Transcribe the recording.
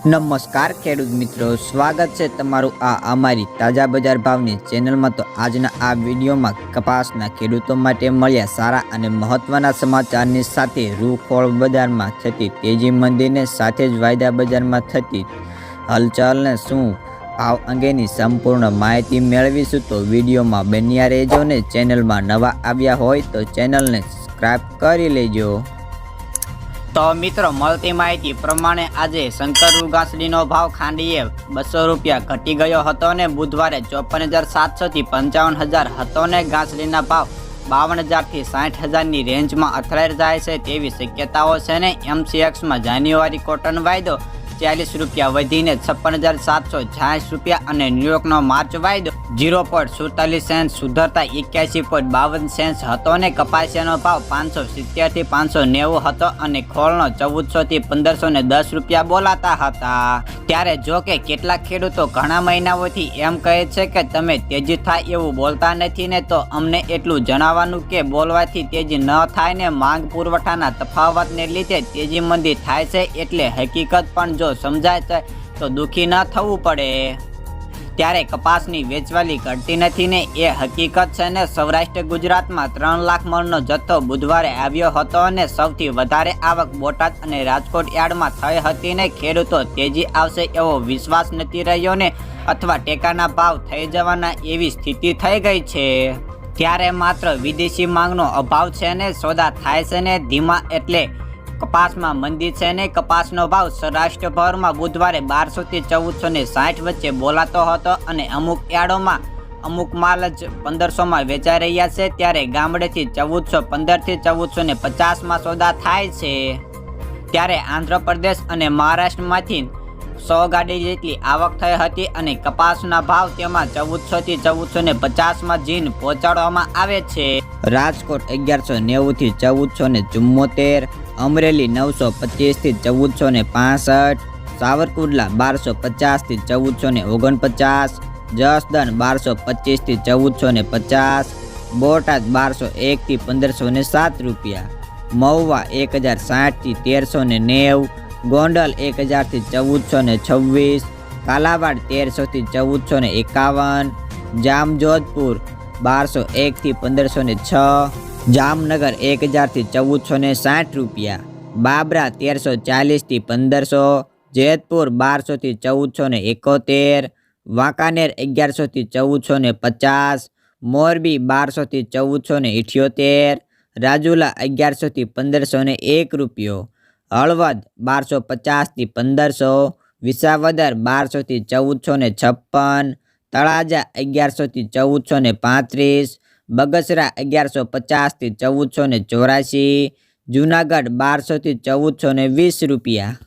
નમસ્કાર ખેડૂત મિત્રો, સ્વાગત છે તમારું આ અમારી તાજા બજાર ભાવની ચેનલમાં. તો આજના આ વિડીયોમાં કપાસના ખેડૂતો માટે મળ્યા સારા અને મહત્વના સમાચારની સાથે રૂખોળ બજારમાં થતી તેજી મંદીને સાથે જ વાયદા બજારમાં થતી હલચલને શું ભાવ અંગેની સંપૂર્ણ માહિતી મેળવીશું. તો વિડીયોમાં બન્યા રહેજો ને ચેનલમાં નવા આવ્યા હોય તો ચેનલને સબસ્ક્રાઈબ કરી લેજો. તો મિત્રો, મળતી માહિતી પ્રમાણે આજે શંકર ઉગાસડીનો ભાવ ખાંડીએ બસો રૂપિયા ઘટી ગયો હતો ને બુધવારે ચોપન હજાર સાતસોથી પંચાવન હજાર હતો ને ઘાસડીના ભાવ બાવન હજારથી સાઠ હજારની રેન્જમાં અથડાઈ જાય છે તેવી શક્યતાઓ છે ને એમસીએક્સમાં જાન્યુઆરી કોટન વાયદો ચાલીસ રૂપિયા વધીને છપ્પન હજાર સાતસો છ્યાસી રૂપિયા અને ન્યુયોર્કનો માર્ચ વાયદો ઝીરો પોઈન્ટ સુડતાલીસ સેન્સ સુધરતા એક્યાસી પોઈન્ટ બાવન સેન્સ હતો અને કપાસિયાનો ભાવ પાંચસો સિત્તેરથી પાંચસો નેવું હતો અને ખોળનો ચૌદસોથી પંદરસો ને દસ રૂપિયા બોલાતા હતા. ત્યારે જો કે કેટલાક ખેડૂતો ઘણા મહિનાઓથી એમ કહે છે કે તમે તેજી થાય એવું બોલતા નથી ને તો અમને એટલું જણાવવાનું કે બોલવાથી તેજી ન થાય ને માંગ પુરવઠાના તફાવતને લીધે તેજી મંદી થાય છે એટલે હકીકત પણ જો સમજાય છે તો દુઃખી ન થવું પડે. ત્યારે કપાસની વેચવાલી ઘટતી નથી ને એ હકીકત છે ને સૌરાષ્ટ્ર ગુજરાતમાં ત્રણ લાખ મણનો જથ્થો બુધવારે આવ્યો હતો અને સૌથી વધારે આવક બોટાદ અને રાજકોટ યાર્ડમાં થઈ હતી ને ખેડૂતો તેજી આવશે એવો વિશ્વાસ નથી રહ્યો ને અથવા ટેકાના ભાવ થઈ જવાના એવી સ્થિતિ થઈ ગઈ છે. ત્યારે માત્ર વિદેશી માંગનો અભાવ છે ને સોદા થાય છે ને ધીમા એટલે કપાસમાં મંદી છે ને કપાસનો ભાવ સૌરાષ્ટ્રભરમાં બુધવારે બારસો થી ચૌદસો ને સાઠ વચ્ચે બોલાતો હતો અને અમુક યાર્ડોમાં અમુક માલ જ પંદરસોમાં વેચાઈ રહ્યા છે, ત્યારે ગામડેથી ચૌદસો પંદરથી ચૌદસો ને પચાસમાં સોદા થાય છે. ત્યારે આંધ્રપ્રદેશ અને મહારાષ્ટ્રમાંથી સો ગાડી જેટલી આવક થઈ હતી અને કપાસના ભાવ તેમાં ચૌદસો થી ચૌદસો ને પચાસમાં જીન પહોંચાડવામાં આવે છે. રાજકોટ અગિયારસો નેવું થી ચૌદસો ને ચુમ્મોતેર, અમરેલી નવસો પચીસથી ચૌદસો ને પાસઠ, સાવરકુંડલા બારસો પચાસથી ચૌદસો ને ઓગણપચાસ, જસદણ બારસો પચીસથી ચૌદસો ને પચાસ, બોટાદ બારસો એક થી પંદરસો ને સાત રૂપિયા, મહુવા એક હજાર સાઠથી તેરસો ને નેવ ગોંડલ એક હજારથી ચૌદસો ને છવ્વીસ કાલાવાડ તેરસોથી ચૌદસો ને એકાવન, જામજોધપુર બારસો એકથી પંદરસો ને છ, જામનગર એક હજારથી ચૌદસો ને સાઠ રૂપિયા, બાબરા તેરસો ચાલીસથી પંદરસો, જેતપુર બારસોથી ચૌદસો ને એકોતેર, વાંકાનેર અગિયારસોથી ચૌદસો ને પચાસ, મોરબી બારસોથી ચૌદસો ને ઇઠ્યોતેર, રાજુલા અગિયારસોથી પંદરસો ને એક રૂપિયો હળવદ બારસો પચાસથી પંદરસો, વિસાવદર બારસોથી ચૌદસો ને છપ્પન, તળાજા અગિયારસોથી ચૌદસો ને પાંત્રીસ, બગસરા અગિયારસો પચાસથી ચૌદસો ને ચોરાશી જુનાગઢ બારસોથી ચૌદસો ને વીસ રૂપિયા.